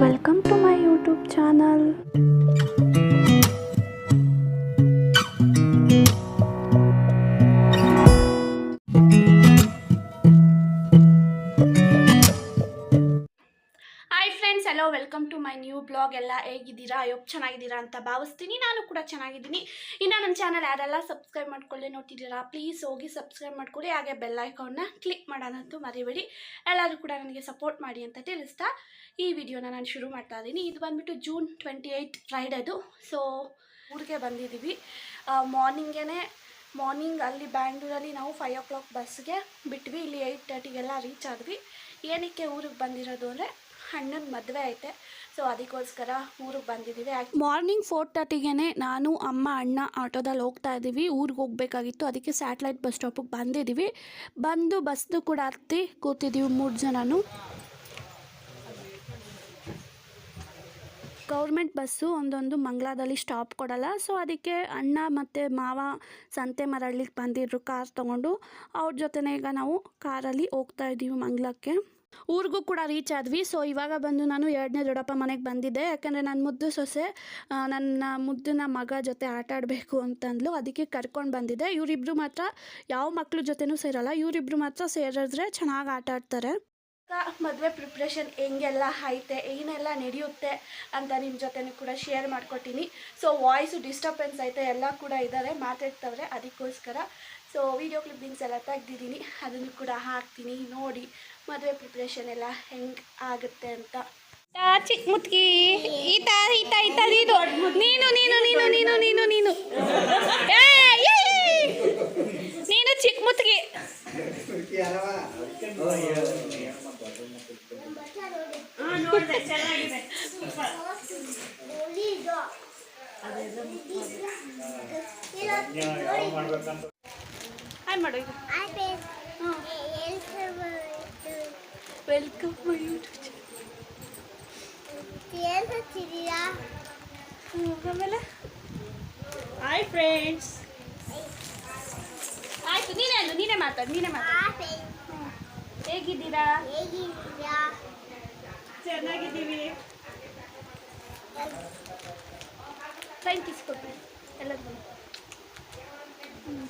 Welcome to my YouTube channel hello welcome to my new blog ಎಲ್ಲ ಹೇಗಿದ್ದೀರಾ? ಅಯ್ಯೋ ಚೆನ್ನಾಗಿದ್ದೀರಾ ಅಂತ ಭಾವಿಸ್ತೀನಿ. ನಾನು ಕೂಡ ಚೆನ್ನಾಗಿದ್ದೀನಿ. ಇನ್ನು ನನ್ನ ಚಾನಲ್ ಯಾರೆಲ್ಲ ಸಬ್ಸ್ಕ್ರೈಬ್ ಮಾಡ್ಕೊಳ್ಳಿ ನೋಡ್ತಿದ್ದೀರಾ ಪ್ಲೀಸ್ ಹೋಗಿ ಸಬ್ಸ್ಕ್ರೈಬ್ ಮಾಡ್ಕೊಳ್ಳಿ. ಹಾಗೆ ಬೆಲ್ ಐಕಾನ್ನ ಕ್ಲಿಕ್ ಮಾಡೋದಂತೂ ಮರಿಬೇಡಿ. ಎಲ್ಲರೂ ಕೂಡ ನನಗೆ ಸಪೋರ್ಟ್ ಮಾಡಿ ಅಂತ ತಿಳಿಸ್ತಾ ಈ ವಿಡಿಯೋನ ನಾನು ಶುರು ಮಾಡ್ತಾ ಇದ್ದೀನಿ. ಇದು ಬಂದುಬಿಟ್ಟು ಜೂನ್ ಟ್ವೆಂಟಿ ಏಯ್ಟ್ ಫ್ರೈಡೇದು ಸೊ ಊರಿಗೆ ಬಂದಿದ್ದೀವಿ. ಮಾರ್ನಿಂಗೇ ಮಾರ್ನಿಂಗ್ ಅಲ್ಲಿ ಬ್ಯಾಂಗ್ಳೂರಲ್ಲಿ ನಾವು ಫೈವ್ ಓ ಕ್ಲಾಕ್ ಬಸ್ಗೆ ಬಿಟ್ವಿ. ಇಲ್ಲಿ ಏಯ್ಟ್ ತರ್ಟಿಗೆಲ್ಲ ರೀಚ್ ಆದ್ವಿ. ಏನಕ್ಕೆ ಊರಿಗೆ ಬಂದಿರೋದು ಅಂದರೆ ಅಣ್ಣನ ಮದುವೆ ಐತೆ. ಸೊ ಅದಕ್ಕೋಸ್ಕರ ಊರಿಗೆ ಬಂದಿದ್ದೀವಿ ಮಾರ್ನಿಂಗ್ ಫೋರ್ ತರ್ಟಿಗೆ ನಾನು, ಅಮ್ಮ, ಅಣ್ಣ ಆಟೋದಲ್ಲಿ ಹೋಗ್ತಾ ಇದ್ದೀವಿ ಊರಿಗೆ ಹೋಗ್ಬೇಕಾಗಿತ್ತು. ಅದಕ್ಕೆ ಸ್ಯಾಟಲೈಟ್ ಬಸ್ ಸ್ಟಾಪಿಗೆ ಬಂದಿದ್ದೀವಿ ಬಂದು ಬಸ್ದು ಕೂಡ ಹತ್ತಿ ಕೂತಿದ್ದೀವಿ ಮೂರು ಜನನು. ಗೌರ್ಮೆಂಟ್ ಬಸ್ಸು ಒಂದೊಂದು ಮಂಗ್ಲಾದಲ್ಲಿ ಸ್ಟಾಪ್ ಕೊಡಲ್ಲ. ಸೊ ಅದಕ್ಕೆ ಅಣ್ಣ ಮತ್ತು ಮಾವ ಸಂತೆ ಮರಳಿಗೆ ಬಂದಿದ್ರು ಕಾರ್ ತೊಗೊಂಡು. ಅವ್ರ ಜೊತೆನೇ ಈಗ ನಾವು ಕಾರಲ್ಲಿ ಹೋಗ್ತಾ ಇದ್ದೀವಿ ಮಂಗ್ಲಕ್ಕೆ. ಊರಿಗೂ ಕೂಡ ರೀಚ್ ಆದ್ವಿ. ಸೊ ಇವಾಗ ಬಂದು ನಾನು ಎರಡನೇ ದೊಡ್ಡಪ್ಪ ಮನೆಗೆ ಬಂದಿದ್ದೆ. ಯಾಕಂದರೆ ನನ್ನ ಮುದ್ದು ಸೊಸೆ ನನ್ನ ಮುದ್ದಿನ ಮಗ ಜೊತೆ ಆಟ ಆಡಬೇಕು ಅಂತಂದ್ಲು. ಅದಕ್ಕೆ ಕರ್ಕೊಂಡು ಬಂದಿದ್ದೆ. ಇವರಿಬ್ಬರು ಮಾತ್ರ ಯಾವ ಮಕ್ಳ ಜೊತೆನೂ ಸೇರಲ್ಲ. ಇವರಿಬ್ರು ಮಾತ್ರ ಸೇರಿದ್ರೆ ಚೆನ್ನಾಗಿ ಆಟ ಆಡ್ತಾರೆ. ಮದುವೆ ಪ್ರಿಪ್ರೇಷನ್ ಹೆಂಗೆಲ್ಲ ಐತೆ? ಏನೆಲ್ಲ ನಡೆಯುತ್ತೆ ಅಂತ ನಿಮ್ಮ ಜೊತೆನೂ ಕೂಡ ಶೇರ್ ಮಾಡ್ಕೊತೀನಿ ಸೊ ವಾಯ್ಸು ಡಿಸ್ಟರ್ಬೆನ್ಸ್ ಐತೆ, ಎಲ್ಲ ಕೂಡ ಇದ್ದಾರೆ ಮಾತಾಡ್ತವ್ರೆ, ಅದಕ್ಕೋಸ್ಕರ. ಸೊ ವಿಡಿಯೋ ಕ್ಲಿಪ್ಪಿಂಗ್ಸ್ ಎಲ್ಲ ತೆಗ್ದಿದ್ದೀನಿ. ಅದನ್ನು ಕೂಡ ಹಾಕ್ತೀನಿ. ನೋಡಿ ಮದುವೆ ಪ್ರಿಪ್ರೇಷನ್ ಎಲ್ಲ ಹೆಂಗೆ ಆಗುತ್ತೆ ಅಂತ. ಚಿಕ್ಕ ಮುತ್ಕಿ. ಈತ ಈತ ಈತ ನೀನು. ನೀನು ನೀನು ನೀನು ನೀನು ನೀನು ನೀನು! ನೀನು ಚಿಕ್ಕ ಮುತ್ಕಿ. ಹಾಯ್ ಮಾಡು ಈಗ? ವೆಲ್ಕಮ್ ಮೈ ಯೂಟ್ಯೂಬ್ ಆಮೇಲೆ? Hi friends. ಆಯ್ತು ನೀನೇ ಅಲ್ಲ ನೀನೇ ಮಾತಾಡು ನೀನೇ ಮಾತಾಡು. ಹೇಗಿದ್ದೀರಾ? ಚೆನ್ನಾಗಿದ್ದೀವಿ. ಯು ಕಿಸ್ಕೊಟ್ರಿ ಎಲ್ಲರಿಗೂ ಆಮೇಲೆ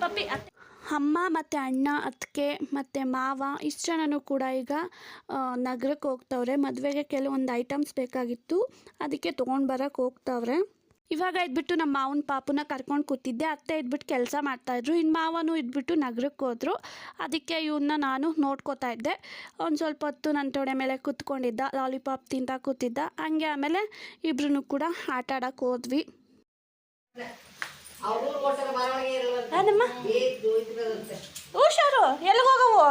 ಪಪ್ಪಿ ಅಮ್ಮ ಮತ್ತು ಅಣ್ಣ, ಅತ್ತಿಗೆ ಮತ್ತು ಮಾವ, ಇಷ್ಟು ಜನನೂ ಕೂಡ ಈಗ ನಗರಕ್ಕೆ ಹೋಗ್ತವ್ರೆ. ಮದುವೆಗೆ ಕೆಲವೊಂದು ಐಟಮ್ಸ್ ಬೇಕಾಗಿತ್ತು. ಅದಕ್ಕೆ ತೊಗೊಂಡು ಬರೋಕ್ಕೆ ಹೋಗ್ತವ್ರೆ. ಇವಾಗ ಇದ್ಬಿಟ್ಟು ನಮ್ಮ ಮಾವನ ಪಾಪುನ ಕರ್ಕೊಂಡು ಕೂತಿದ್ದೆ. ಅತ್ತೆ ಇದ್ಬಿಟ್ಟು ಕೆಲಸ ಮಾಡ್ತಾಯಿದ್ರು ಇನ್ನು ಮಾವನು ಇದ್ಬಿಟ್ಟು ನಗರಕ್ಕೆ ಹೋದರು. ಅದಕ್ಕೆ ಇವನ್ನ ನಾನು ನೋಡ್ಕೋತಾ ಇದ್ದೆ. ಒಂದು ಸ್ವಲ್ಪ ಹೊತ್ತು ನನ್ನ ತೊಡೆ ಮೇಲೆ ಕೂತ್ಕೊಂಡಿದ್ದ. ಲಾಲಿಪಾಪ್ ತಿಂತಾ ಕೂತಿದ್ದ. ಹಂಗೆ ಆಮೇಲೆ ಇಬ್ರು ಕೂಡ ಆಟ ಆಡಕ್ಕೆ ಹೋದ್ವಿ. ಹುಷಾರು. ಎಲ್ಲಿಗೆ ಹೋಗವು?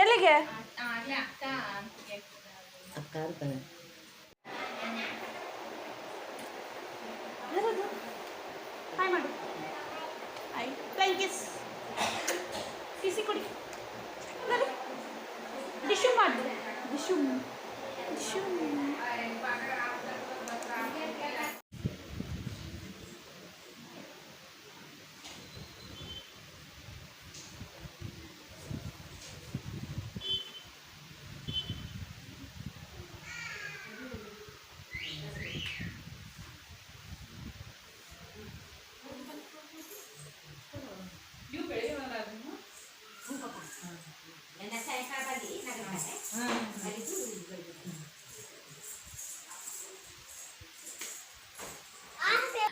ಎಲ್ಲಿಗೆ? ಕಿಸಿ ಕೊಡಿ. ಡಿಶು ಮಾಡು. ಡಿಶು ಡಿಶು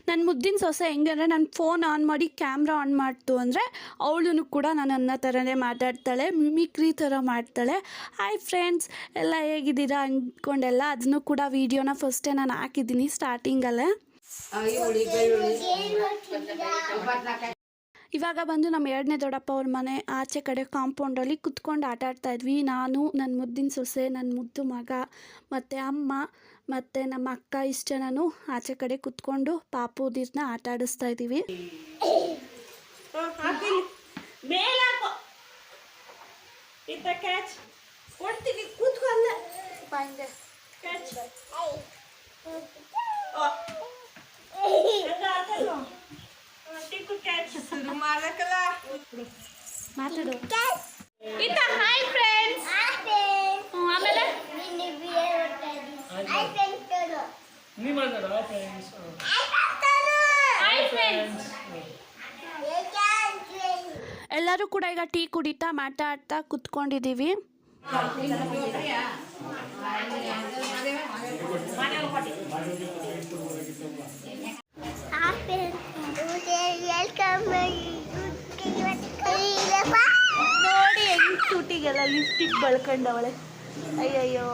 ನನ್ನ ಮುದ್ದಿನ ಸೊಸೆ ಹೆಂಗೆ ನಾನು ಫೋನ್ ಆನ್ ಮಾಡಿ ಕ್ಯಾಮ್ರಾ ಆನ್ ಮಾಡ್ತು ಅಂದರೆ ಅವಳು ಕೂಡ ನಾನು ನನ್ನ ಥರನೇ ಮಾತಾಡ್ತಾಳೆ ಮಿಮಿಕ್ರಿ ಥರ ಮಾಡ್ತಾಳೆ. ಹಾಯ್ ಫ್ರೆಂಡ್ಸ್ ಎಲ್ಲ ಹೇಗಿದ್ದೀರಾ ಅಂದ್ಕೊಂಡೆಲ್ಲ ಅದನ್ನು ಕೂಡ ವೀಡಿಯೋನ ಫಸ್ಟೇ ನಾನು ಹಾಕಿದ್ದೀನಿ ಸ್ಟಾರ್ಟಿಂಗಲ್ಲೇ ಇವಾಗ ಬಂದು ನಮ್ಮ ಎರಡನೇ ದೊಡ್ಡಪ್ಪ ಅವ್ರ ಮನೆ ಆಚೆ ಕಡೆ ಕಾಂಪೌಂಡಲ್ಲಿ ಕುತ್ಕೊಂಡು ಆಟ ಆಡ್ತಾ ಇದ್ವಿ. ನಾನು ನನ್ನ ಮುದ್ದಿನ ಸೊಸೆ ನನ್ನ ಮುದ್ದು ಮಗ, ಮತ್ತು ಅಮ್ಮ, ಮತ್ತು ನಮ್ಮ ಅಕ್ಕ ಇಷ್ಟು ಜನನು ಆಚೆ ಕಡೆ ಕುತ್ಕೊಂಡು ಪಾಪುದಿರ್ನ ಆಟ ಆಡಿಸ್ತಾ ಇದ್ದೀವಿ. ಕ್ಯಾಚ್ ಶುರು ಎಲ್ಲರೂ ಕೂಡ ಈಗ ಟೀ ಕುಡಿತಾ ಮಾತಾಡ್ತಾ ಕುತ್ಕೊಂಡಿದ್ದೀವಿ. ಲಿಪ್ಸ್ಟಿಕ್ ಬಳ್ಕೊಂಡವಳೆ. ಅಯ್ಯಯ್ಯೋ.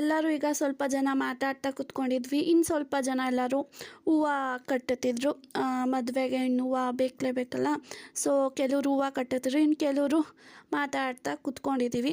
ಎಲ್ಲರೂ ಈಗ ಸ್ವಲ್ಪ ಜನ ಮಾತಾಡ್ತಾ ಕುತ್ಕೊಂಡಿದ್ವಿ. ಇನ್ನು ಸ್ವಲ್ಪ ಜನ ಎಲ್ಲರೂ ಹೂವು ಕಟ್ಟುತ್ತಿದ್ರು. ಮದುವೆಗೆ ಇನ್ನು ಹೂವು ಬೇಕಲೇಬೇಕಲ್ಲ ಸೊ ಕೆಲವರು ಹೂವು ಕಟ್ಟುತ್ತಿದ್ರು. ಇನ್ನು ಕೆಲವರು ಮಾತಾಡ್ತಾ ಕುತ್ಕೊಂಡಿದ್ದೀವಿ.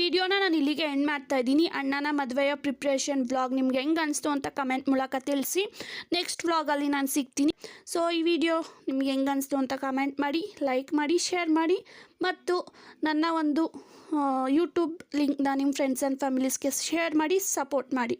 ವಿಡಿಯೋನ ನಾನು ಇಲ್ಲಿಗೆ ಎಂಡ್ ಮಾಡ್ತಾ ಇದ್ದೀನಿ. ಅಣ್ಣನ ಮದುವೆಯ ಪ್ರಿಪ್ರೇಷನ್ ವ್ಲಾಗ್ ನಿಮ್ಗೆ ಹೆಂಗೆ ಅನಿಸ್ತು ಅಂತ ಕಮೆಂಟ್ ಮೂಲಕ ತಿಳಿಸಿ. ನೆಕ್ಸ್ಟ್ ವ್ಲಾಗಲ್ಲಿ ನಾನು ಸಿಗ್ತೀನಿ. ಸೊ ಈ ವಿಡಿಯೋ ನಿಮ್ಗೆ ಹೆಂಗೆ ಅನಿಸ್ತು ಅಂತ ಕಮೆಂಟ್ ಮಾಡಿ ಲೈಕ್ ಮಾಡಿ ಶೇರ್ ಮಾಡಿ. ಮತ್ತು ನನ್ನ ಒಂದು ಯೂಟ್ಯೂಬ್ ಲಿಂಕ್ನ ನಿಮ್ಮ ಫ್ರೆಂಡ್ಸ್ ಆ್ಯಂಡ್ ಫ್ಯಾಮಿಲೀಸ್ಗೆ ಶೇರ್ ಮಾಡಿ ಸಪೋರ್ಟ್ ಮಾಡಿ.